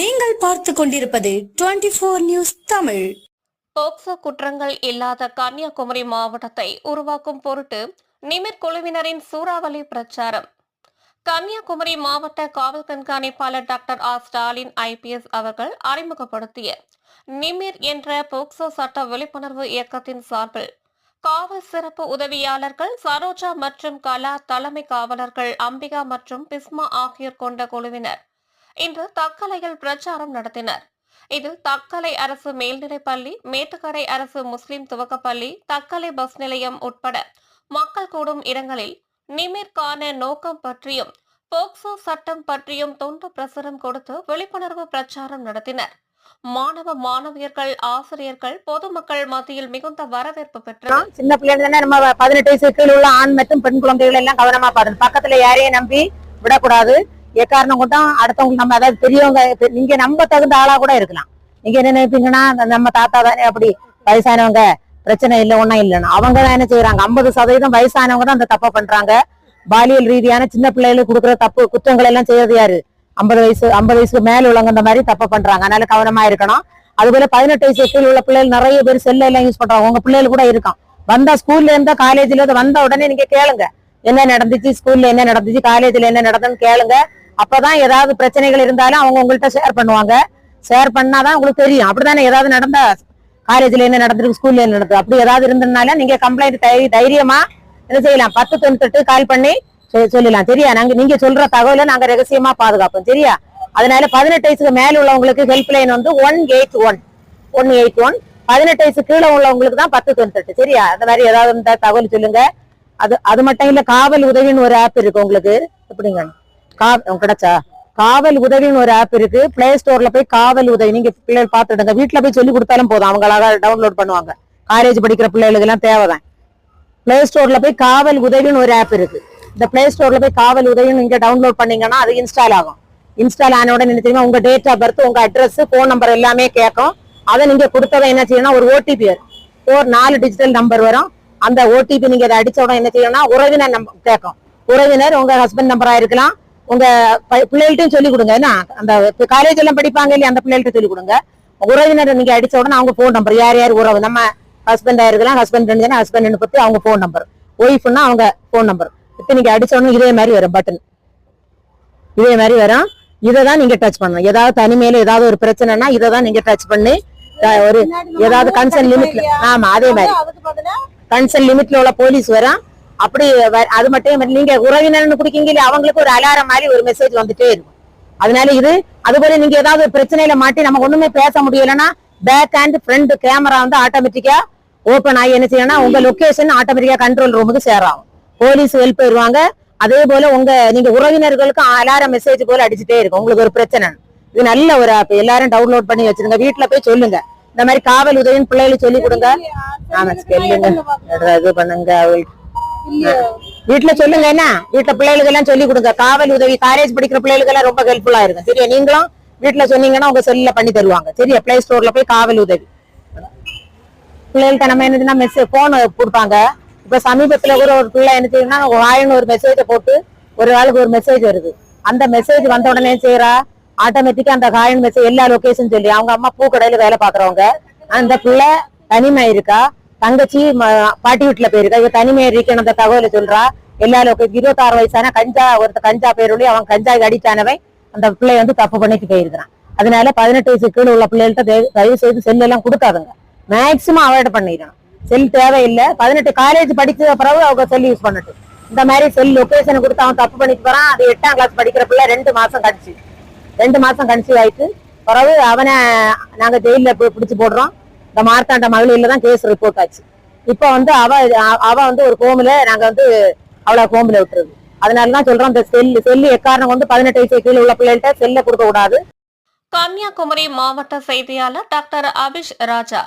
நீங்கள் பார்த்து கொண்டிருப்பது twenty four news Tamil. POCSO குற்றங்கள் இல்லாத கன்னியாகுமரி மாவட்டத்தை உருவாக்கும் பொருட்டு நிமிர் குழுவினரின் சூறாவளி பிரச்சாரம். கன்னியாகுமரி மாவட்ட காவல் கண்காணிப்பாளர் டாக்டர் ஆர் ஸ்டாலின் ஐபிஎஸ் அவர்கள் அறிமுகப்படுத்திய நிமிர் என்ற போக்சோ சட்ட விழிப்புணர்வு இயக்கத்தின் சார்பில் காவல் சிறப்பு உதவியாளர்கள் சரோஜா மற்றும் கலா தலைமை காவலர்கள் அம்பிகா மற்றும் பிஸ்மா ஆகியோர் கொண்ட குழுவினர் இன்று தக்கலையில் பிரச்சாரம் நடத்தினர். இதில் தக்கலை அரசு மேல்நிலைப்பள்ளி மேட்டுக்கடை அரசு முஸ்லிம் துவக்கப்பள்ளி தக்கலை பஸ் நிலையம் உட்பட மக்கள் கூடும் இடங்களில் நிமிர்கான நோக்கம் பற்றியும் போக்சோ சட்டம் பற்றியும் தொண்டு பிரசுரம் கொடுத்து விழிப்புணர்வு பிரச்சாரம் நடத்தினர். மாணவ மாணவியர்கள் ஆசிரியர்கள் பொதுமக்கள் மத்தியில் மிகுந்த வரவேற்பு பெற்றோம் சின்ன பிள்ளைங்க நம்ம பதினெட்டு வயசு கீழ் உள்ள ஆண் மற்றும் பெண் குழந்தைகள் எல்லாம் கவனமா பாருங்க பக்கத்துல யாரையும் நம்பி விடக்கூடாது. எக்காரணம் கொண்டும் அடுத்தவங்க நம்ம அதாவது பெரியவங்க நீங்க நம்ப தகுந்த ஆளா கூட இருக்கலாம். நீங்க என்ன நினைப்பீங்கன்னா நம்ம தாத்தா தானே அப்படி வயசானவங்க பிரச்சனை இல்லை ஒண்ணும் இல்லைன்னு. அவங்க தான் என்ன செய்யறாங்க ஐம்பது சதவீதம் வயசானவங்க தான் அந்த தப்பை பண்றாங்க. பாலியல் ரீதியான சின்ன பிள்ளைகளுக்கு கொடுக்குற தப்பு குற்றங்கள் எல்லாம் செய்யறது யாரு? ஐம்பது வயசு ஐம்பது வயசுக்கு மேல உள்ளவங்க இந்த மாதிரி தப்பை பண்றாங்க. அதனால கவனமா இருக்கணும். அதுபோல பதினெட்டு வயசு கீழ் உள்ள பிள்ளைகள் நிறைய பேர் செல்ல எல்லாம் யூஸ் பண்றாங்க. உங்க பிள்ளைகள் கூட இருக்கும் வந்தா ஸ்கூல்ல இருந்தா காலேஜ்ல இருந்து வந்த உடனே நீங்க கேளுங்க. என்ன நடந்துச்சு ஸ்கூல்ல என்ன நடந்துச்சு காலேஜ்ல என்ன நடந்ததுன்னு கேளுங்க. அப்பதான் ஏதாவது பிரச்சனைகள் இருந்தாலும் அவங்க உங்கள்ட்ட ஷேர் பண்ணுவாங்க. ஷேர் பண்ணாதான் உங்களுக்கு தெரியும். அப்படிதானே ஏதாவது நடந்தா காலேஜ்ல என்ன நடந்திருக்கு ஸ்கூல்ல என்ன நடந்தது? அப்படி ஏதாவது இருந்ததுனால நீங்க கம்ப்ளைண்ட் தைரியமா என்ன செய்யலாம்? பத்து தொண்ணூத்தெட்டு கால் பண்ணி சொல்லலாம். சரியா? நாங்க நீங்க சொல்ற தகவலை நாங்க ரகசியமா பாதுகாப்போம். சரியா? அதனால பதினெட்டு வயசுக்கு மேல உள்ளவங்களுக்கு ஹெல்ப் லைன் வந்து one eight one one eight one பதினெட்டு வயசு கீழே உள்ளவங்களுக்கு தான் பத்து தொண்ணூத்தெட்டு சரியா? அந்த மாதிரி ஏதாவது இருந்தா தகவல் சொல்லுங்க. அது அது மட்டும் இல்ல காவல் உதவின்னு ஒரு ஆப் இருக்கு உங்களுக்கு. எப்படிங்க? கா உங்க கிடைச்சா? காவல் உதவின்னு ஒரு ஆப் இருக்கு. பிளே ஸ்டோர்ல போய் காவல் உதவி நீங்க பிள்ளைகள் பாத்துடுங்க வீட்டுல போய் சொல்லி கொடுத்தாலும் போதும். அவங்க அழகா டவுன்லோட் பண்ணுவாங்க. காலேஜ் படிக்கிற பிள்ளைகளுக்கு எல்லாம் தேவைதான். பிளே ஸ்டோர்ல போய் காவல் உதவின்னு ஒரு ஆப் இருக்கு. இந்த பிளே ஸ்டோர்ல போய் காவல் உதவின்னு நீங்க டவுன்லோட் பண்ணீங்கன்னா அது இன்ஸ்டால் ஆகும். இன்ஸ்டால் ஆன உடனே என்ன தெரியுமா? உங்க டேட் ஆஃப் பர்த் உங்க அட்ரஸ் ஃபோன் நம்பர் எல்லாமே கேட்கும். அதை நீங்க கொடுத்ததை என்ன செய்யணும் ஒரு ஓடிபி ஒரு நாலு டிஜிட்டல் நம்பர் வரும். அந்த ஓடிபி நீங்க அதை அடிச்ச உடனே என்ன செய்யணும்னா உறவினர் நம்பர் கேட்கும். உறவினர் உங்க ஹஸ்பண்ட் நம்பரா இருக்கலாம். உங்க பிள்ளைகள்ட்டையும் சொல்லி கொடுங்க. என்ன? அந்த காலேஜ் எல்லாம் படிப்பாங்க இல்லையா அந்த பிள்ளைகள்ட்ட சொல்லி கொடுங்க. உறவினர் நீங்க அடிச்ச உடனே அவங்க ஃபோன் நம்பர் யார் யார் உறவு? நம்ம ஹஸ்பண்டா இருக்கலாம் ஹஸ்பண்ட் இருந்துச்சுன்னா ஹஸ்பண்ட் பத்தி அவங்க ஃபோன் நம்பர் ஒய்ஃப்னா அவங்க ஃபோன் நம்பர் இப்போ நீங்க அடிச்ச உடனே இதே மாதிரி வரும் பட்டன் இதே மாதிரி வரும். இதை தான் நீங்க டச் பண்ணணும். ஏதாவது தனிமையில ஏதாவது ஒரு பிரச்சனைனா இதை தான் நீங்க டச் பண்ணி ஒரு ஏதாவது கன்சர்ன் லிமிட்ல ஆமா அதே மாதிரி. கன்சர்ன் லிமிட்ல உள்ள போலீஸ் வரும். அப்படி அது மட்டும் நீங்க உறவினர்னு குடிக்கீங்க இல்லையா, அவங்களுக்கு ஒரு அலாரம் மாதிரி ஒரு மெசேஜ் வந்துட்டே இருக்கும். அதனால இது அதுபோல நீங்க ஏதாவது ஒரு பிரச்சனையில மாட்டி நம்ம ஒண்ணுமே பேச முடியலன்னா பேக் அண்ட் ஃப்ரண்ட் கேமரா வந்து ஆட்டோமேட்டிக்கா ஓபன் ஆகி என்ன செய்யணும் உங்க லொகேஷன் ஆட்டோமேட்டிக்கா கண்ட்ரோல் ரூமுக்கு சேர் ஆகும் போலீஸ் ஹெல்ப் வருவாங்க அதே போல உங்க நீங்க உறவினர்களுக்கும் அலாரம் மெசேஜ் போல அடிச்சுட்டே இருக்கும். உங்களுக்கு ஒரு பிரச்சனை இது நல்ல ஒரு ஆப் எல்லாரும் டவுன்லோட் பண்ணி வச்சிருங்க. வீட்டுல போய் சொல்லுங்க. இந்த மாதிரி காவல் உதவின்னு பிள்ளைகளுக்கு சொல்லி கொடுங்க. ஆமா சொல்லுங்க. இது பண்ணுங்க வீட்டுல சொல்லுங்க என்ன? வீட்டுல பிள்ளைகளுக்கு எல்லாம் சொல்லி கொடுங்க. காவல் உதவி காலேஜ் படிக்கிற பிள்ளைகளுக்கு எல்லாம் ரொம்ப ஹெல்ப்ஃபுல்லா இருக்கும். சரியா? நீங்களும் வீட்டுல சொன்னீங்கன்னா உங்க செல்ல பண்ணி தருவாங்க. சரியா? பிளே ஸ்டோர்ல போய் காவல் உதவி. பிள்ளைகள்ட்ட நம்ம என்னதுன்னா மெசேஜ் போன் கொடுப்பாங்க. இப்ப சமீபத்துல கூட ஒரு பிள்ளை என்ன செய்யுதுன்னா வாயின்னு ஒரு மெசேஜை போட்டு ஒரு ஆளுக்கு ஒரு மெசேஜ் வருது. அந்த மெசேஜ் வந்த உடனே செய்யறா ஆட்டோமேட்டிக்கா அந்த காயின் வச்சு எல்லா லொகேஷன் சொல்லி அவங்க அம்மா பூக்கடையில வேலை பாக்குறவங்க அந்த பிள்ளை தனிமை இருக்கா? தங்கச்சி பாட்டி வீட்டுல போயிருக்கா? இவ தனிமை இருக்கணும் அந்த தகவலை சொல்றா. எல்லா லொகேஷன் இருபத்தாறு வயசான கஞ்சா ஒருத்த கஞ்சா பேருளி அவன் கஞ்சா அடிச்சானவன் அந்த பிள்ளை வந்து தப்பு பண்ணிட்டு போயிருக்கிறான். அதனால பதினெட்டு வயசு கீழே உள்ள பிள்ளைகள்ட்ட தயவு- செய்து செல் எல்லாம் கொடுக்காதுங்க. மேக்சிமம் அவாய்ட் பண்ணிடணும் செல் தேவையில்லை. பதினெட்டு காலேஜ் படிச்ச பிறகு அவங்க செல் யூஸ் பண்ணட்டும். இந்த மாதிரி செல் லொகேஷன் கொடுத்து அவன் தப்பு பண்ணிட்டு போறான். அது எட்டாம் கிளாஸ் படிக்கிற பிள்ளை ரெண்டு மாசம் கழிச்சு. ரெண்டு மாசம் கன்சீவ் ஆயிட்டு பிறகு அவனை நாங்க ஜெயில பிடிச்சு போடுறோம். இந்த மார்த்தாண்ட மகளிர்ல தான் கேஸ் ரிப்போர்ட் ஆச்சு. இப்போ வந்து அவ அவ வந்து ஒரு கோமில நாங்க வந்து அவளை கோமில விட்டுறது அதனாலதான் சொல்றோம் இந்த செல் செல்லு எக்காரணம் வந்து பதினெட்டு வயசு கீழே உள்ள பிள்ளைகள்ட்ட செல்ல கொடுக்க கூடாது. கன்னியாகுமரி மாவட்ட செய்தியாளர் டாக்டர் அபிஷ் ராஜா.